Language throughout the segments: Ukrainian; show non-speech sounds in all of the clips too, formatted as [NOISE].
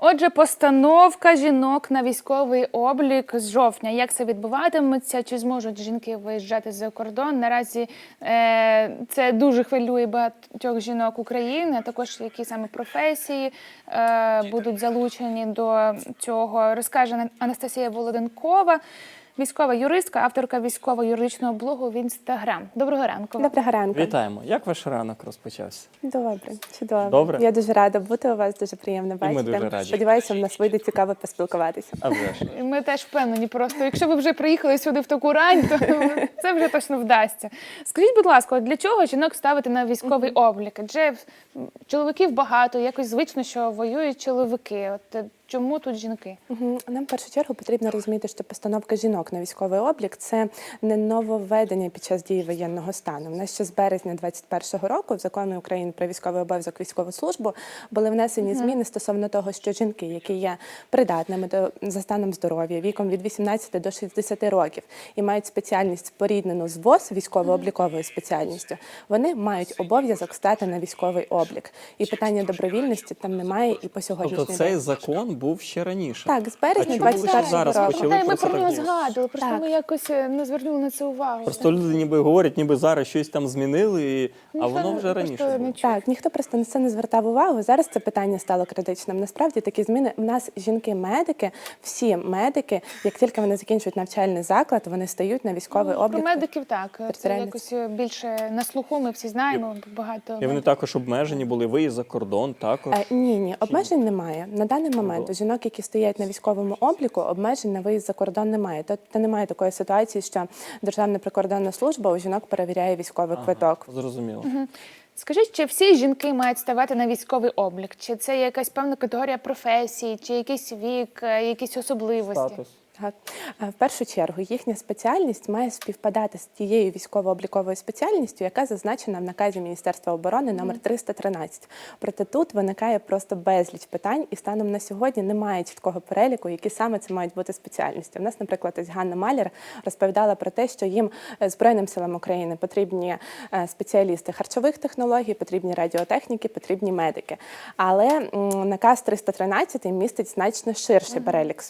Отже, постановка жінок на військовий облік з жовтня. Як це відбуватиметься? Чи зможуть жінки виїжджати за кордон? Наразі е, це дуже хвилює багатьох жінок України. а Також які саме професії е, будуть залучені до цього, розкаже Анастасія Володенкова, військова юристка, авторка військово-юридичного блогу в інстаграм. Доброго ранку. Доброго ранку. Вітаємо. Як ваш ранок розпочався? Добре, чудово. Добре? Я дуже рада бути у вас, дуже приємно ми дуже раді. Сподіваюся, в нас вийде цікаво поспілкуватися. А вже ж. Ми теж впевнені просто. Якщо ви вже приїхали сюди в таку рань, то [LAUGHS] це вже точно вдасться. Скажіть, будь ласка, для чого жінок ставити на військовий облік? Адже чоловіків багато, якось звично, що воюють чоловіки. От е, чому тут жінки? Нам в першу чергу потрібно розуміти, що постановка жінок на військовий облік це не нововведення під час дії воєнного стану. У нас ще з березня 2021 року в закони України про військовий обов'язок військову службу були внесені зміни стосовно того, що жінки, які є придатними до за станом здоров'я, віком від 18 до 60 років і мають спеціальність споріднену з ВОЗ військово-обліковою спеціальністю, вони мають обов'язок стати на військовий облік. І питання добровільності там немає і по сьогоднішній Тобто день. цей закон був ще раніше. Так, з березня А чому ви 21 зараз року. почали Та й ми про це про нього згадували, просто Так. ми якось е, не звернули на це увагу. Просто люди ніби говорять, ніби зараз щось там змінили, і- а Ніхто воно вже просто раніше не було. чув. Так, ніхто просто на це не звертав увагу. Зараз це питання стало критичним. Насправді такі зміни. У нас жінки-медики, всі медики, як тільки вони закінчують навчальний заклад, вони стають на військовий Ну, облік. Про медиків так. Це якось е, більше на слуху. Ми всі знаємо багато. І вони також обмежені були виїзд за кордон, також. Е, Ні, ні, обмежень немає. На даний момент У жінок, які стоять на військовому обліку, обмежень на виїзд за кордон немає. Тобто немає такої ситуації, що Державна прикордонна служба у жінок перевіряє військовий квиток. Зрозуміло. Скажіть, чи всі жінки мають ставати на військовий облік? Чи це є якась певна категорія професії, чи якийсь вік, е, якісь особливості? Статус. Так. В першу чергу їхня спеціальність має співпадати з тією військово-обліковою спеціальністю, яка зазначена в наказі Міністерства оборони номер 313. Проте тут виникає просто безліч питань, і станом на сьогодні немає чіткого переліку, які саме це мають бути спеціальності. У нас, наприклад, ось Ганна Маляр розповідала про те, що їм е, Збройним силам України потрібні е, спеціалісти харчових технологій, потрібні радіотехніки, потрібні медики. Але наказ 313 містить значно ширший перелік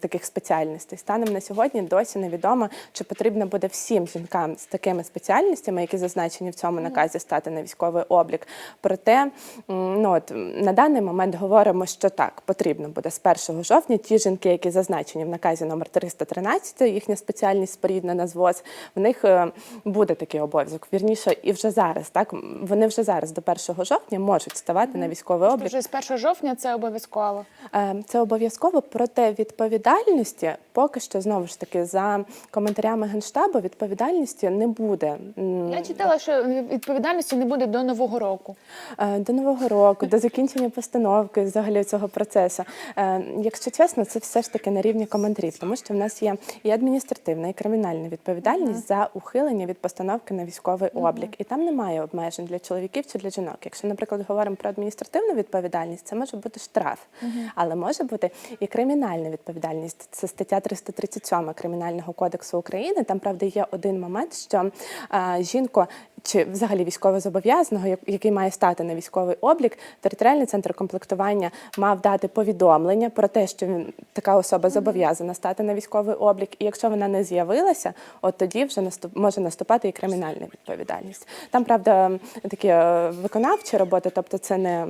таких спеціальностей. Станом на сьогодні досі невідомо, чи потрібно буде всім жінкам з такими спеціальностями, які зазначені в цьому наказі, стати на військовий облік. Проте ну, от, на даний момент говоримо, що так, потрібно буде з 1 жовтня ті жінки, які зазначені в наказі номер 313, їхня спеціальність споріднена з ВОЗ, в них е, буде такий обов'язок. Вірніше, і вже зараз, так вони вже зараз до 1 жовтня можуть ставати на військовий облік. Вже з 1 жовтня це обов'язково. Е, Це обов'язково, проте відповідальності поки що знову ж таки за коментарями генштабу відповідальності не буде. Я читала, що відповідальності не буде до нового року. е, До нового року, до закінчення постановки взагалі цього процесу. Е, Якщо чесно, це все ж таки на рівні коментарів, тому що в нас є і адміністративна, і кримінальна відповідальність за ухилення від постановки на військовий облік. І там немає обмежень для чоловіків чи для жінок. Якщо, наприклад, говоримо про адміністративну відповідальність, це може бути штраф, але може бути і кримінальна відповідальність. Це стаття 337 Кримінального кодексу України. Там правда є один момент, що е, жінку чи взагалі військовозобов'язаного, як- який має стати на військовий облік, територіальний центр комплектування мав дати повідомлення про те, що він така особа зобов'язана стати на військовий облік. І якщо вона не з'явилася, от тоді вже наступ може наступати і кримінальна відповідальність. Там правда такі е, виконавчі роботи, тобто це не.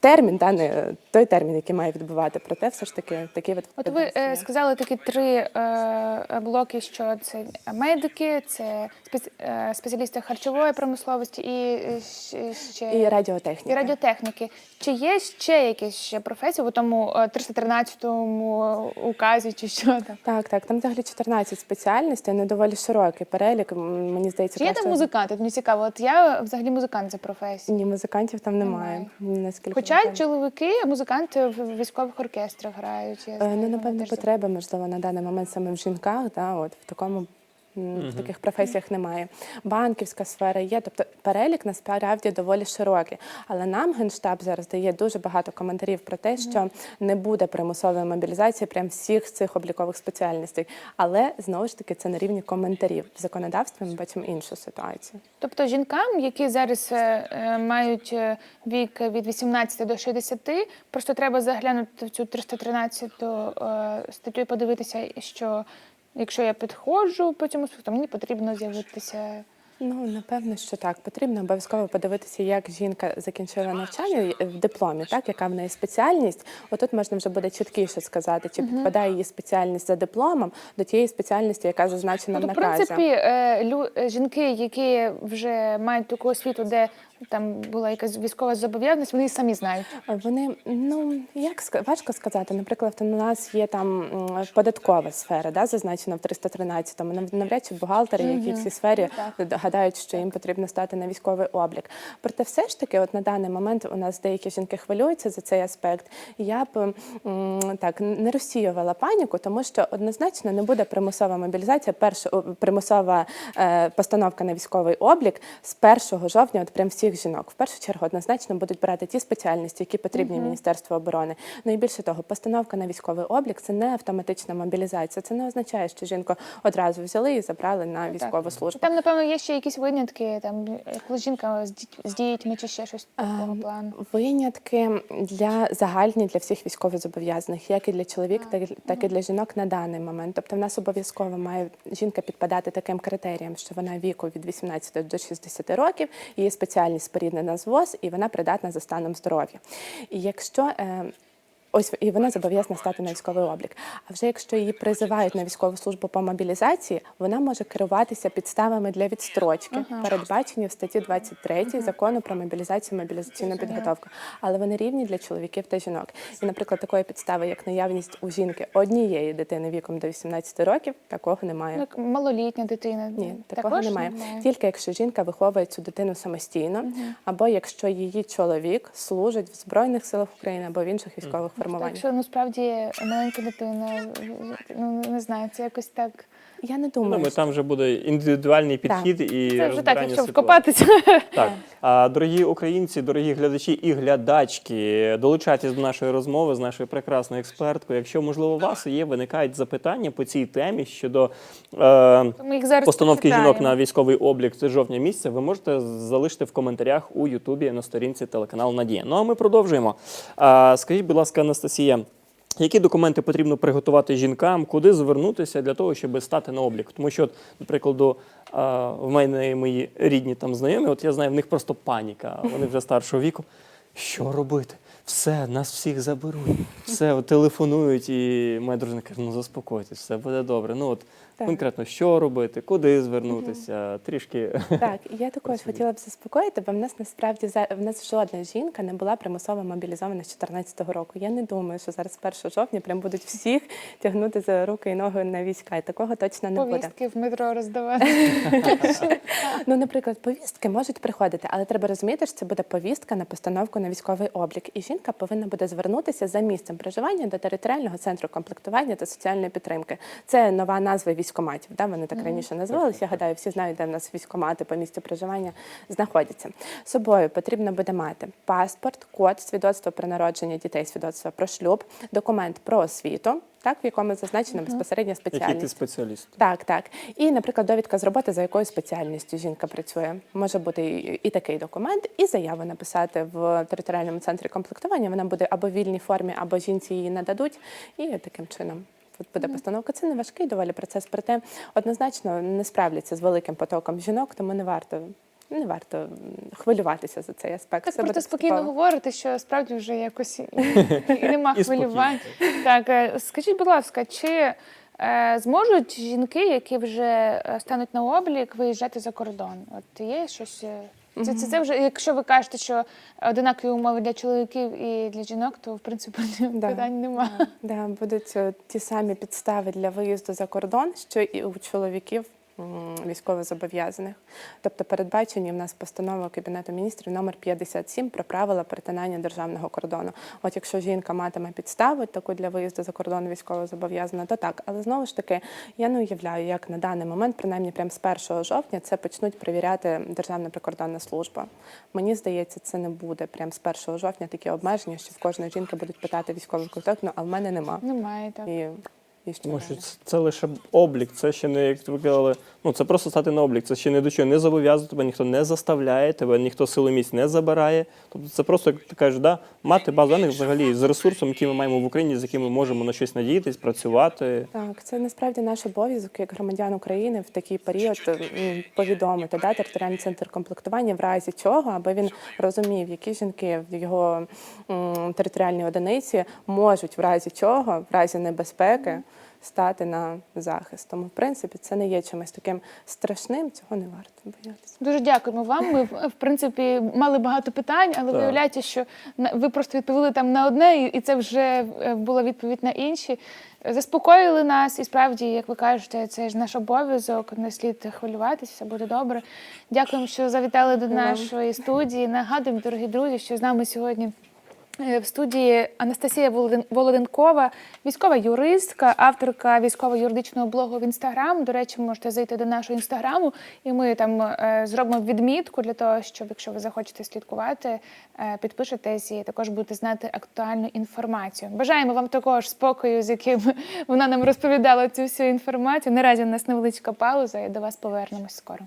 Термін, да, не той термін, який має відбувати, проте все ж таки такі від От ви е, сказали такі три е, блоки: що це медики, це спец- е, спеціалісти харчової промисловості і е, щ- ще і радіотехніка. і радіотехніки. Чи є ще якісь ще професії у тому е, 313-му указі, чи що там? Так, так, там взагалі 14 спеціальностей, не доволі широкий перелік. М, Мені здається, Чи є краще- там музиканти? От Мені цікаво. От я взагалі музикант за професією. Ні, музикантів там немає. Немає. Наскільки Я чоловіки, музиканти в військових оркестрах грають. Я Е, знаю, ну напевно потреба можливо на даний момент саме в жінках, да, от в такому в таких професіях немає. Банківська сфера є, тобто перелік насправді доволі широкий. Але нам генштаб зараз дає дуже багато коментарів про те, що не буде примусової мобілізації прям всіх цих облікових спеціальностей. Але знову ж таки це на рівні коментарів. В законодавстві ми бачимо іншу ситуацію. Тобто жінкам, які зараз е, е, мають е, вік від 18 до 60, просто треба заглянути в цю 313 е, статтю і подивитися, що якщо я підходжу по цьому списку, мені потрібно з'явитися. Ну, напевно, що так. Потрібно обов'язково подивитися, як жінка закінчила навчання в дипломі, так яка в неї спеціальність. Отут можна вже буде чіткіше сказати, чи підпадає її спеціальність за дипломом до тієї спеціальності, яка зазначена в в принципі, е, лю- е, жінки, які вже мають таку освіту, де там була якась військова зобов'язаність, вони і самі знають. Вони ну як важко сказати. Наприклад, у нас є там податкова сфера, да, зазначена в 313-му. Нав- Навряд чи бухгалтери, які в цій сфері гадають, що їм потрібно стати на військовий облік. Проте, все ж таки, от на даний момент у нас деякі жінки хвилюються за цей аспект. Я б так не розсіювала паніку, тому що однозначно не буде примусова мобілізація, перша примусова е, постановка на військовий облік з 1 жовтня. От прям всіх жінок. В першу чергу однозначно будуть брати ті спеціальності, які потрібні Міністерству оборони. Ну і більше того, постановка на військовий облік це не автоматична мобілізація. Це не означає, що жінку одразу взяли і забрали на військову службу. Там, напевно, є ще якісь винятки, там коли жінка з, діть- з дітьми чи ще щось такого Ем, плану. Винятки для загальні для всіх військовозобов'язаних, як і для чоловік, так, так і для жінок на даний момент. Тобто, в нас обов'язково має жінка підпадати таким критеріям, що вона віку від 18 до 60 років, її спеціальність споріднена з ВОЗ, і вона придатна за станом здоров'я. І якщо е, Ось і вона зобов'язана стати на військовий облік. А вже якщо її призивають на військову службу по мобілізації, вона може керуватися підставами для відстрочки, передбачені в статті 23 закону про мобілізацію мобілізаційну підготовку. Але вони рівні для чоловіків та жінок. І, наприклад, такої підстави, як наявність у жінки однієї дитини віком до 18 років, такого немає. Ну, як малолітня дитина. Ні, такого також немає. Тільки якщо жінка виховує цю дитину самостійно, або якщо її чоловік служить в Збройних силах України або в інших військових формуваннях. що насправді маленька дитина, ну не знаю, це якось так. Я не думаю, думаю, там вже буде індивідуальний Так. підхід і Це вже так, якщо ситуації. вкопатися. Так, а, дорогі українці, дорогі глядачі і глядачки, долучайтесь до нашої розмови з нашою прекрасною експерткою. Якщо можливо у вас є виникають запитання по цій темі щодо е, постановки жінок на військовий облік з жовтня місяця, ви можете залишити в коментарях у Ютубі на сторінці телеканал Надія. Ну а ми продовжуємо. А, скажіть, будь ласка, Анастасія. Які документи потрібно приготувати жінкам, куди звернутися для того, щоб стати на облік? Тому що, а, в мене мої рідні там знайомі, от я знаю, в них просто паніка. Вони вже старшого віку. Що робити? Все, нас всіх заберуть. Все, телефонують, і моя дружина каже: ну заспокойтесь, все буде добре. Ну от Так. конкретно, що робити, куди звернутися, трішки. так, і я також хотіла б заспокоїти, бо в нас насправді за- в нас жодна жінка не була примусово мобілізована з 2014 року. Я не думаю, що зараз 1 жовтня прям будуть всіх тягнути за руки і ноги на війська. І такого точно не буде. повістки в метро роздавати. [LAUGHS] Ну, наприклад, повістки можуть приходити, але треба розуміти, що це буде повістка на постановку на військовий облік. І жінка повинна буде звернутися за місцем проживання до територіального центру комплектування та соціальної підтримки. Це нова назва військоматів. Да? Вони так раніше називалися. Я гадаю, всі знають, де в нас військомати по місцю проживання знаходяться. З собою потрібно буде мати паспорт, код, свідоцтво про народження дітей, свідоцтво про шлюб, документ про освіту, так в якому зазначена безпосередня Який ти спеціальність. спеціаліст? Так, так. І, наприклад, довідка з роботи, за якою спеціальністю жінка працює. Може бути і, і такий документ, і заяву написати в територіальному центрі комплектування. Вона буде або в вільній формі, або жінці її нададуть. І таким чином от буде постановка. Це не важкий доволі процес, проте однозначно не справляться з великим потоком жінок, тому не варто. Не варто хвилюватися за цей аспект. Так просто спокійно говорити, що справді вже якось і, і [LAUGHS] нема хвилювань. Так, е, скажіть, будь ласка, чи е, зможуть жінки, які вже е, стануть на облік, виїжджати за кордон? От є щось. Це, це, це вже, якщо ви кажете, що одинакові умови для чоловіків і для жінок, то в принципі [LAUGHS] Да. питань нема. Да, будуть е, ті самі підстави для виїзду за кордон, що і у чоловіків військовозобов'язаних. Тобто передбачені в нас постанова Кабінету міністрів номер 57 про правила перетинання державного кордону. От якщо жінка матиме підставу таку для виїзду за кордон військовозобов'язана, то так. Але знову ж таки, я не уявляю, як на даний момент, принаймні прямо з 1 жовтня, це почнуть перевіряти Державна прикордонна служба. Мені здається, це не буде прямо з 1 жовтня такі обмеження, що в кожної жінки будуть питати військовий квиток, ну а в мене нема. Немає так. І, Тому що це, це лише облік, це ще не як ви казали, ну це просто стати на облік. Це ще не до чого не зобов'язує тебе, ніхто не заставляє, тебе ніхто сили місць не забирає. Тобто це просто, як ти кажеш, да, мати базу даних взагалі з ресурсом, який ми маємо в Україні, з яким ми можемо на щось надіятись, працювати. Так, це насправді наш обов'язок як громадян України в такий період повідомити да, територіальний центр комплектування в разі чого, аби він розумів, які жінки в його м, територіальній одиниці можуть в разі чого, в разі небезпеки стати на захист. Тому, в принципі, це не є чимось таким страшним, цього не варто боятися. Дуже дякуємо вам. Ми в принципі мали багато питань, але Так. виявляється, що на- ви просто відповіли там на одне, і- і це вже е, була відповідь на інші. Заспокоїли нас, і справді, як ви кажете, це ж наш обов'язок. Не слід хвилюватися, все буде добре. Дякуємо, що завітали до нашої студії. Нагадуємо, дорогі друзі, що з нами сьогодні. Е, В студії Анастасія Володен- Володенкова, військова юристка, авторка військово-юридичного блогу в інстаграм. До речі, можете зайти до нашого інстаграму, і ми там е, зробимо відмітку для того, щоб якщо ви захочете слідкувати, е, підпишетесь і також будете знати актуальну інформацію. Бажаємо вам також спокою, з яким вона нам розповідала цю всю інформацію. Наразі у нас невеличка пауза, і до вас повернемось скоро.